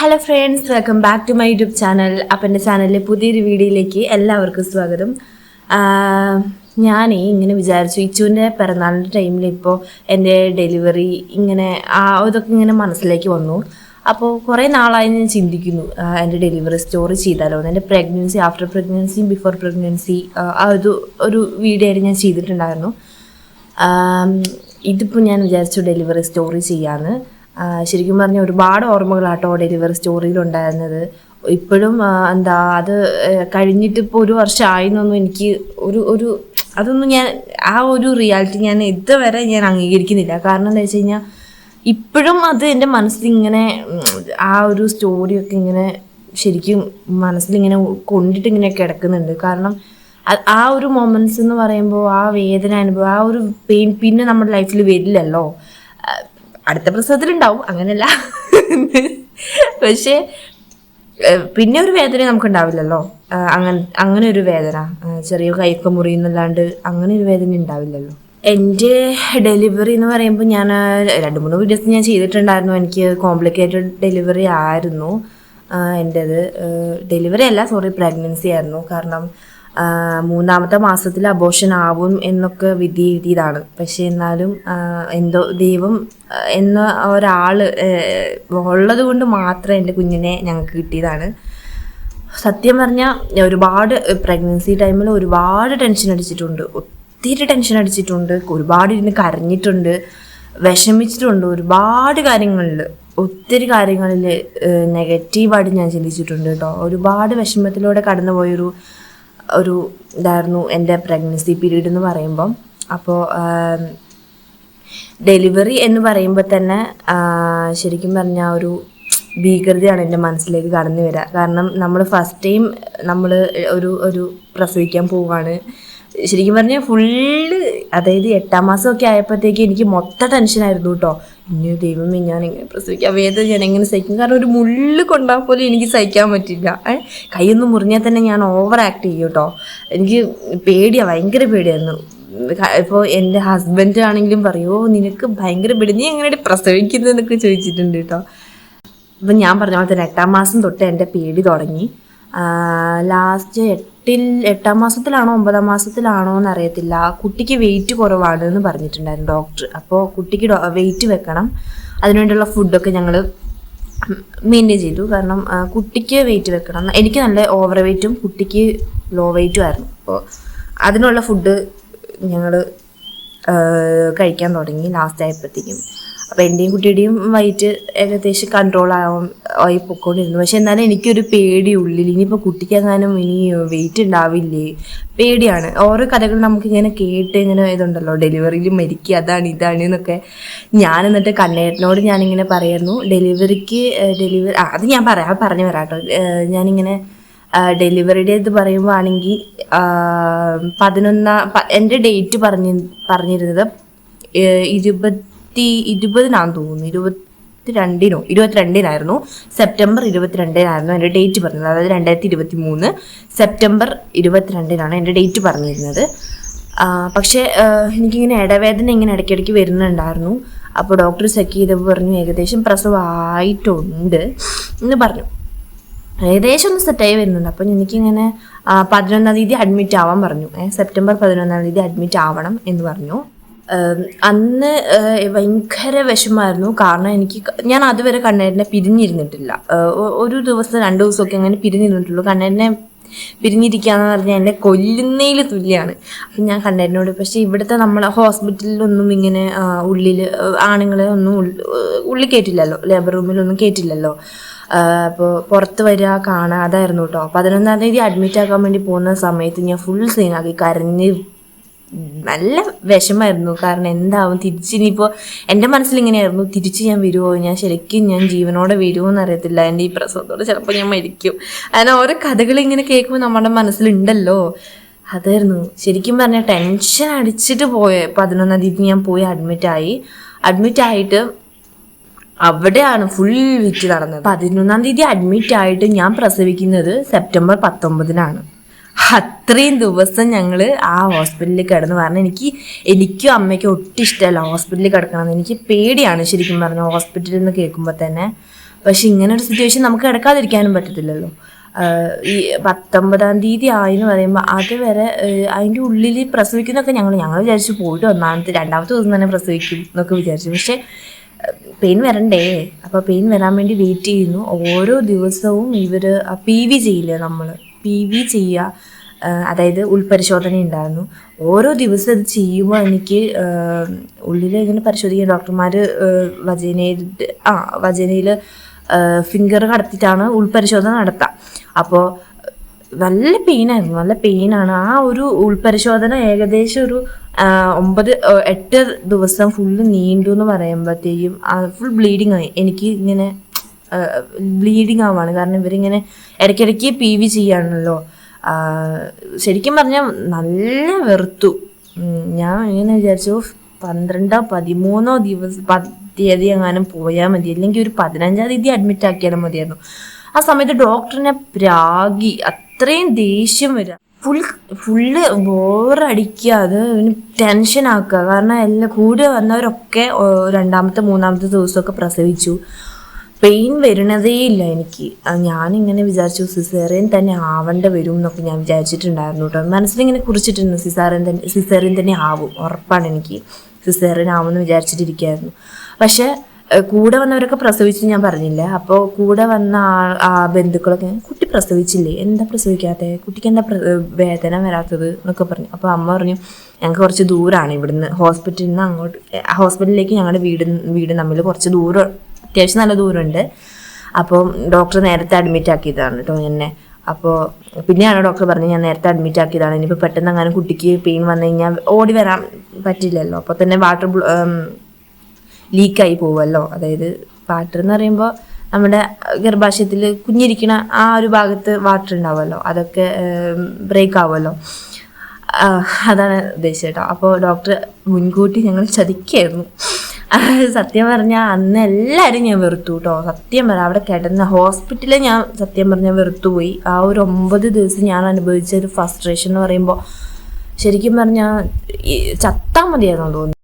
Hello friends welcome back to my YouTube channel അപ്പം എന്റെ ചാനലിലെ പുതിയൊരു വീഡിയോയിലേക്ക് എല്ലാവർക്കും സ്വാഗതം. ഞാനേ ഇങ്ങനെ വിചാരിച്ചു ഇച്ചുവിന്റെ പിറന്നാളിന്റെ ടൈമിൽ ഇപ്പോൾ എന്റെ ഡെലിവറി ഇങ്ങനെ ആ ഇതൊക്കെ ഇങ്ങനെ മനസ്സിലേക്ക് വന്നു. അപ്പോൾ കുറേ നാളായി ഞാൻ ചിന്തിക്കുന്നു എന്റെ ഡെലിവറി സ്റ്റോറി ചെയ്താലോ. എന്റെ pregnancy after pregnancy before pregnancy ആ ഒരു വീഡിയോ ആയിട്ട് ഞാൻ ചെയ്തിട്ടുണ്ടായിരുന്നു. ഇതിപ്പോൾ ഞാൻ വിചാരിച്ചു ഡെലിവറി സ്റ്റോറി ചെയ്യാന്ന്. ആ, ശരിക്കും പറഞ്ഞാൽ ഒരുപാട് ഓർമ്മകളാട്ടോ ഡെലിവറി സ്റ്റോറിയിലുണ്ടായിരുന്നത് ഇപ്പോഴും എന്താ അത് കഴിഞ്ഞിട്ട് ഇപ്പോൾ ഒരു ആയിന്നൊന്നും എനിക്ക് ഒരു ഒരു അതൊന്നും ഞാൻ ആ ഒരു റിയാലിറ്റി ഞാൻ ഇതുവരെ ഞാൻ അംഗീകരിക്കുന്നില്ല. കാരണം എന്താ വെച്ച് കഴിഞ്ഞാൽ ഇപ്പോഴും അത് എന്റെ മനസ്സിൽ ഇങ്ങനെ ആ ഒരു സ്റ്റോറിയൊക്കെ ഇങ്ങനെ ശരിക്കും മനസ്സിലിങ്ങനെ കൊണ്ടിട്ട് ഇങ്ങനെ കിടക്കുന്നുണ്ട്. കാരണം ആ ഒരു മൊമെന്റ്സ് എന്ന് പറയുമ്പോൾ ആ വേദന അനുഭവം ആ ഒരു പെയിൻ പിന്നെ നമ്മുടെ ലൈഫിൽ വരില്ലല്ലോ. അടുത്ത പ്രസവത്തിലുണ്ടാവും. അങ്ങനെയല്ല പക്ഷേ പിന്നെ ഒരു വേദന നമുക്ക് ഉണ്ടാവില്ലല്ലോ അങ്ങനെ അങ്ങനെ ഒരു വേദന ചെറിയ കൈയൊക്കെ മുറിയുന്നല്ലാണ്ട് അങ്ങനെ ഒരു വേദന ഉണ്ടാവില്ലല്ലോ. എന്റെ ഡെലിവറി എന്ന് പറയുമ്പോൾ ഞാൻ രണ്ട് മൂന്ന് വീഡിയോസ് ഞാൻ ചെയ്തിട്ടുണ്ടായിരുന്നു. എനിക്ക് കോംപ്ലിക്കേറ്റഡ് ഡെലിവറി ആയിരുന്നു. എന്റെത് ഡെലിവറി അല്ല സോറി പ്രഗ്നൻസി ആയിരുന്നു. കാരണം മൂന്നാമത്തെ മാസത്തിൽ അബോഷൻ ആവും എന്നൊക്കെ വിധി എഴുതിയതാണ്. പക്ഷെ എന്നാലും എന്തോ ദൈവം എന്ന ഒരാൾ ഉള്ളത് കൊണ്ട് മാത്രം എന്റെ കുഞ്ഞിനെ ഞങ്ങൾക്ക് കിട്ടിയതാണ്. സത്യം പറഞ്ഞാൽ ഒരുപാട് പ്രഗ്നൻസി ടൈമിൽ ഒരുപാട് ടെൻഷൻ അടിച്ചിട്ടുണ്ട്. ഒത്തിരി ടെൻഷൻ അടിച്ചിട്ടുണ്ട്. ഒരുപാട് ഇരുന്ന് കരഞ്ഞിട്ടുണ്ട്. വിഷമിച്ചിട്ടുണ്ട് ഒരുപാട് കാര്യങ്ങളിൽ ഒത്തിരി കാര്യങ്ങളിൽ നെഗറ്റീവായിട്ട് ഞാൻ ചിന്തിച്ചിട്ടുണ്ട് കേട്ടോ. ഒരുപാട് വിഷമത്തിലൂടെ കടന്നുപോയൊരു ഒരു ഇതായിരുന്നു എന്റെ പ്രഗ്നൻസി പീരീഡ് എന്ന് പറയുമ്പം. അപ്പോൾ ഡെലിവറി എന്ന് പറയുമ്പോൾ തന്നെ ശരിക്കും പറഞ്ഞാൽ ഒരു ഭീകരതയാണ് എന്റെ മനസ്സിലേക്ക് കടന്നു വരിക കാരണം നമ്മൾ ഫസ്റ്റ് ടൈം നമ്മൾ ഒരു ഒരു പ്രസവിക്കാൻ പോവുകയാണ് ശരിക്കും പറഞ്ഞാൽ ഫുള്ള് അതായത് എട്ടാം മാസമൊക്കെ ആയപ്പോഴത്തേക്ക് എനിക്ക് മൊത്തം ടെൻഷനായിരുന്നു കേട്ടോ ഇനി ദൈവമേ ഞാൻ എങ്ങനെ പ്രസവിക്കാം വേദന ഞാൻ എങ്ങനെ സഹിക്കും? കാരണം ഒരു മുള്ളു കൊണ്ടാൽ പോലും എനിക്ക് സഹിക്കാൻ പറ്റില്ല. കൈയൊന്നും മുറിഞ്ഞാൽ തന്നെ ഞാൻ ഓവർ ആക്ട് ചെയ്യും കേട്ടോ എനിക്ക് പേടിയാണ് ഭയങ്കര പേടിയായിരുന്നു. ഇപ്പോൾ എന്റെ ഹസ്ബൻഡ് ആണെങ്കിലും പറയുമോ നിനക്ക് ഭയങ്കര പേടി. നീ എങ്ങനെയാണ് പ്രസവിക്കുന്നതെന്നൊക്കെ ചോദിച്ചിട്ടുണ്ട് കേട്ടോ അപ്പം ഞാൻ പറഞ്ഞ പോലെ തന്നെ എട്ടാം മാസം തൊട്ട് എന്റെ പേടി തുടങ്ങി. ലാസ്റ്റ് എട്ടിൽ എട്ടാം മാസത്തിലാണോ ഒമ്പതാം മാസത്തിലാണോ എന്ന് അറിയത്തില്ല കുട്ടിക്ക് വെയിറ്റ് കുറവാണ് എന്ന് പറഞ്ഞിട്ടുണ്ടായിരുന്നു ഡോക്ടർ അപ്പോൾ കുട്ടിക്ക് വെയിറ്റ് വെക്കണം. അതിനുവേണ്ടിയുള്ള ഫുഡൊക്കെ ഞങ്ങൾ മെയിന്റെയിൻ ചെയ്തു. കാരണം കുട്ടിക്ക് വെയിറ്റ് വെക്കണം. എനിക്ക് നല്ല ഓവർ വെയിറ്റും കുട്ടിക്ക് ലോ വെയിറ്റും ആയിരുന്നു. അപ്പോൾ അതിനുള്ള ഫുഡ് ഞങ്ങൾ കഴിക്കാൻ തുടങ്ങി ലാസ്റ്റ് ആയപ്പോഴത്തേക്കും. അപ്പോൾ എന്റെയും കുട്ടിയുടെയും വൈറ്റ് ഏകദേശം കൺട്രോൾ ആവും ആയി പൊക്കോണ്ടിരുന്നു. പക്ഷെ എന്നാലും എനിക്കൊരു പേടി ഉള്ളിൽ ഇനിയിപ്പോൾ കുട്ടിക്കെങ്ങാനും ഇനി വെയിറ്റ് ഉണ്ടാവില്ലേ പേടിയാണ്. ഓരോ കഥകൾ നമുക്കിങ്ങനെ കേട്ട് ഇങ്ങനെ ഇതുണ്ടല്ലോ ഡെലിവറിയിൽ മരിക്കുക അതാണ് ഇതാണ് എന്നൊക്കെ ഞാൻ എന്നിട്ട് കണ്ണേട്ടനോട് ഞാനിങ്ങനെ പറയുന്നു ഡെലിവറിക്ക് ഡെലിവറി അത് ഞാൻ പറയാം പറഞ്ഞു വരാം കേട്ടോ. ഞാനിങ്ങനെ ഡെലിവറിയുടെ ഇത് പറയുമ്പോൾ ആണെങ്കിൽ പതിനൊന്നാം എന്റെ ഡേറ്റ് പറഞ്ഞ് പറഞ്ഞിരുന്നത് ഏഹ് ഇരുപത്തി ഇരുപതിനാന്ന് തോന്നുന്നു. ഇരുപത്തി രണ്ടിനോ ഇരുപത്തിരണ്ടിനായിരുന്നു. സെപ്റ്റംബർ ഇരുപത്തിരണ്ടിനായിരുന്നു എന്റെ ഡേറ്റ് പറഞ്ഞത്. അതായത് രണ്ടായിരത്തി ഇരുപത്തി മൂന്ന് സെപ്റ്റംബർ ഇരുപത്തിരണ്ടിനാണ് എന്റെ ഡേറ്റ് പറഞ്ഞിരുന്നത്. പക്ഷേ എനിക്കിങ്ങനെ ഇടവേദന ഇങ്ങനെ ഇടയ്ക്കിടയ്ക്ക് വരുന്നുണ്ടായിരുന്നു. അപ്പോൾ ഡോക്ടർ ചെക്ക് ചെയ്തപ്പോൾ പറഞ്ഞു ഏകദേശം പ്രസവമായിട്ടുണ്ട് എന്ന് പറഞ്ഞു. ഏകദേശം ഒന്ന് സെറ്റായി വരുന്നുണ്ട്. അപ്പം എനിക്കിങ്ങനെ പതിനൊന്നാം തീയതി അഡ്മിറ്റ് ആവാൻ പറഞ്ഞു. സെപ്റ്റംബർ പതിനൊന്നാം തീയതി അഡ്മിറ്റ് ആവണം എന്ന് പറഞ്ഞു. അന്ന് ഭയങ്കര വിഷമായിരുന്നു കാരണം എനിക്ക് ഞാൻ അതുവരെ കണ്ണേരനെ പിരിഞ്ഞിരുന്നിട്ടില്ല. ഒരു ദിവസം രണ്ട് ദിവസമൊക്കെ അങ്ങനെ പിരിഞ്ഞിരുന്നിട്ടുള്ളൂ. കണ്ണേരനെ പിരിഞ്ഞിരിക്കാന്ന് പറഞ്ഞാൽ എന്നെ കൊല്ലുന്നതിൽ തുല്യമാണ് അപ്പം ഞാൻ കണ്ണേരനോട് പക്ഷേ ഇവിടുത്തെ നമ്മളെ ഹോസ്പിറ്റലിലൊന്നും ഇങ്ങനെ ഉള്ളിൽ ആണുങ്ങളെ ഒന്നും ഉള്ളിൽ കയറ്റില്ലല്ലോ ലേബർ റൂമിലൊന്നും കയറ്റില്ലല്ലോ അപ്പോൾ പുറത്ത് വരിക കാണുക അതായിരുന്നു കേട്ടോ പതിനൊന്നാം തീയതി അഡ്മിറ്റ് ആക്കാൻ വേണ്ടി പോകുന്ന സമയത്ത് ഞാൻ ഫുൾ സീനാക്കി കരഞ്ഞ് നല്ല വിഷമായിരുന്നു കാരണം എന്താവും? തിരിച്ചിനിപ്പോൾ എന്റെ മനസ്സിലിങ്ങനെയായിരുന്നു. തിരിച്ച് ഞാൻ വരുമോ ഞാൻ ശരിക്കും ഞാൻ ജീവനോടെ വരുമോ എന്നറിയത്തില്ല എന്റെ ഈ പ്രസവത്തോടെ ചിലപ്പോൾ ഞാൻ മരിക്കും. അങ്ങനെ ഓരോ കഥകൾ ഇങ്ങനെ കേൾക്കുമ്പോൾ നമ്മുടെ മനസ്സിലുണ്ടല്ലോ. അതായിരുന്നു. ശരിക്കും പറഞ്ഞാൽ ടെൻഷൻ അടിച്ചിട്ട് പോയ പതിനൊന്നാം തീയതി ഞാൻ പോയി അഡ്മിറ്റായി അഡ്മിറ്റ് അവിടെയാണ് ഫുൾ വിറ്റ് നടന്നത്. പതിനൊന്നാം തീയതി അഡ്മിറ്റ് ആയിട്ട് ഞാൻ പ്രസവിക്കുന്നത് സെപ്റ്റംബർ പത്തൊമ്പതിനാണ്. അത്രയും ദിവസം ഞങ്ങൾ ആ ഹോസ്പിറ്റലിൽ കിടന്ന് പറഞ്ഞാൽ എനിക്ക് എനിക്കും അമ്മയ്ക്കും ഒട്ടും ഇഷ്ടമല്ല ഹോസ്പിറ്റലിൽ കിടക്കണമെന്ന്. എനിക്ക് പേടിയാണ് ശരിക്കും പറഞ്ഞു ഹോസ്പിറ്റലിൽ നിന്ന് കേൾക്കുമ്പോൾ തന്നെ. പക്ഷെ ഇങ്ങനെ ഒരു സിറ്റുവേഷൻ നമുക്ക് കിടക്കാതിരിക്കാനും പറ്റത്തില്ലല്ലോ. ഈ പത്തൊമ്പതാം തീയതി ആയെന്ന് പറയുമ്പോൾ അതുവരെ വരെ അതിന്റെ ഉള്ളിൽ പ്രസവിക്കുന്നൊക്കെ ഞങ്ങൾ ഞങ്ങൾ വിചാരിച്ചു പോയിട്ട് ഒന്നാമത്തെ രണ്ടാമത്തെ ദിവസം തന്നെ പ്രസവിക്കും എന്നൊക്കെ വിചാരിച്ചു. പക്ഷേ പെയിൻ വരണ്ടേ? അപ്പോൾ പെയിൻ വരാൻ വേണ്ടി വെയിറ്റ് ചെയ്യുന്നു. ഓരോ ദിവസവും ഇവർ പി വി ചെയ്യില്ലേ നമ്മൾ പി വി ചെയ്യുക അതായത് ഉൾപരിശോധന ഉണ്ടായിരുന്നു. ഓരോ ദിവസം ഇത് ചെയ്യുമ്പോൾ എനിക്ക് ഉള്ളിൽ ഇങ്ങനെ പരിശോധിക്കുക ഡോക്ടർമാർ വജനയിൽ ആ വജനയിൽ ഫിംഗർ കടത്തിയിട്ടാണ് ഉൾപരിശോധന നടത്താം. അപ്പോൾ നല്ല പെയിനായിരുന്നു നല്ല പെയിനാണ് ആ ഒരു ഉൾപരിശോധന ഏകദേശം ഒരു ഒമ്പത് എട്ട് ദിവസം ഫുള്ള് നീണ്ടു എന്ന് പറയുമ്പോഴത്തേക്കും ഫുൾ ബ്ലീഡിങ് ആയി. എനിക്ക് ഇങ്ങനെ ബ്ലീഡിങ് ആവാണ്. കാരണം ഇവരിങ്ങനെ ഇടയ്ക്കിടയ്ക്ക് പി വി ചെയ്യാണല്ലോ. ശരിക്കും പറഞ്ഞാൽ നല്ല വെറുത്തു. ഞാൻ ഇങ്ങനെ വിചാരിച്ചു "ഉഫ്, പന്ത്രണ്ടോ പതിമൂന്നോ ദിവസം തീയതി എങ്ങാനും പോയാൽ മതി. അല്ലെങ്കിൽ ഒരു പതിനഞ്ചാം തീയതി അഡ്മിറ്റ് ആക്കിയാലും മതിയായിരുന്നു. ആ സമയത്ത് ഡോക്ടറിനെ പ്രാഗി അത്രയും ദേഷ്യം വരിക ഫുൾ ഫുള്ള് ബോറടിക്കുക അത് ടെൻഷൻ ആക്കുക കാരണം എല്ലാം കൂടെ വന്നവരൊക്കെ രണ്ടാമത്തെ മൂന്നാമത്തെ ദിവസമൊക്കെ പ്രസവിച്ചു. പെയിൻ വരുന്നതേ ഇല്ല എനിക്ക്. ഞാനിങ്ങനെ വിചാരിച്ചു സിസേറിയൻ തന്നെ ആവേണ്ട വരും എന്നൊക്കെ ഞാൻ വിചാരിച്ചിട്ടുണ്ടായിരുന്നു കേട്ടോ. മനസ്സിലിങ്ങനെ കുറിച്ചിട്ടുണ്ട് സിസാറിയൻ തന്നെ സിസേറിയൻ തന്നെ ആവും. ഉറപ്പാണ് എനിക്ക് സിസേറിയൻ ആവുമെന്ന് വിചാരിച്ചിട്ടിരിക്കുകയായിരുന്നു. പക്ഷെ കൂടെ വന്നവരൊക്കെ പ്രസവിച്ചു ഞാൻ പറഞ്ഞില്ല? അപ്പോൾ കൂടെ വന്ന ആ ബന്ധുക്കളൊക്കെ കുട്ടി പ്രസവിച്ചില്ലേ? എന്താ പ്രസവിക്കാത്തത് കുട്ടിക്ക് എന്താ വേദന വരാത്തത്? എന്നൊക്കെ പറഞ്ഞു. അപ്പോൾ അമ്മ പറഞ്ഞു ഞങ്ങൾക്ക് കുറച്ച് ദൂരമാണ് ഇവിടുന്ന്. ഹോസ്പിറ്റലിൽ നിന്ന് അങ്ങോട്ട് ഹോസ്പിറ്റലിലേക്ക് ഞങ്ങളുടെ വീട് വീട് തമ്മിൽ കുറച്ച് ദൂരം അത്യാവശ്യം നല്ല ദൂരമുണ്ട്. അപ്പോൾ ഡോക്ടർ നേരത്തെ അഡ്മിറ്റ് ആക്കിയതാണ് കേട്ടോ എന്നെ. അപ്പോൾ പിന്നെയാണ് ഡോക്ടർ പറഞ്ഞത് ഞാൻ നേരത്തെ അഡ്മിറ്റ് ആക്കിയതാണ്. ഇനിയിപ്പോൾ പെട്ടെന്ന് അങ്ങനെ കുട്ടിക്ക് പെയിൻ വന്നു കഴിഞ്ഞാൽ ഓടി വരാൻ പറ്റില്ലല്ലോ. അപ്പോൾ തന്നെ വാട്ടർ ലീക്കായി പോവുമല്ലോ. അതായത് വാട്ടർ എന്ന് പറയുമ്പോൾ നമ്മുടെ ഗർഭാശയത്തിൽ കുഞ്ഞിരിക്കുന്ന ആ ഒരു ഭാഗത്ത് വാട്ടർ ഉണ്ടാവുമല്ലോ. അതൊക്കെ ബ്രേക്ക് ആവുമല്ലോ. അതാണ് ഉദ്ദേശിച്ചത് കേട്ടോ. അപ്പോൾ ഡോക്ടർ മുൻകൂട്ടി ഞങ്ങൾ ചതിക്കായിരുന്നു. സത്യം പറഞ്ഞാൽ അന്ന് എല്ലാവരും ഞാൻ വെറുത്തു കേട്ടോ സത്യം പറയാം അവിടെ കിടന്ന ഹോസ്പിറ്റലിൽ ഞാൻ സത്യം പറഞ്ഞാൽ വെറുത്തുപോയി. ആ ഒരു ഒമ്പത് ദിവസം ഞാൻ അനുഭവിച്ച ഒരു ഫസ്ട്രേഷൻ എന്ന് പറയുമ്പോൾ ശരിക്കും പറഞ്ഞാൽ ചത്താൽ മതിയായിരുന്നു തോന്നുന്നു.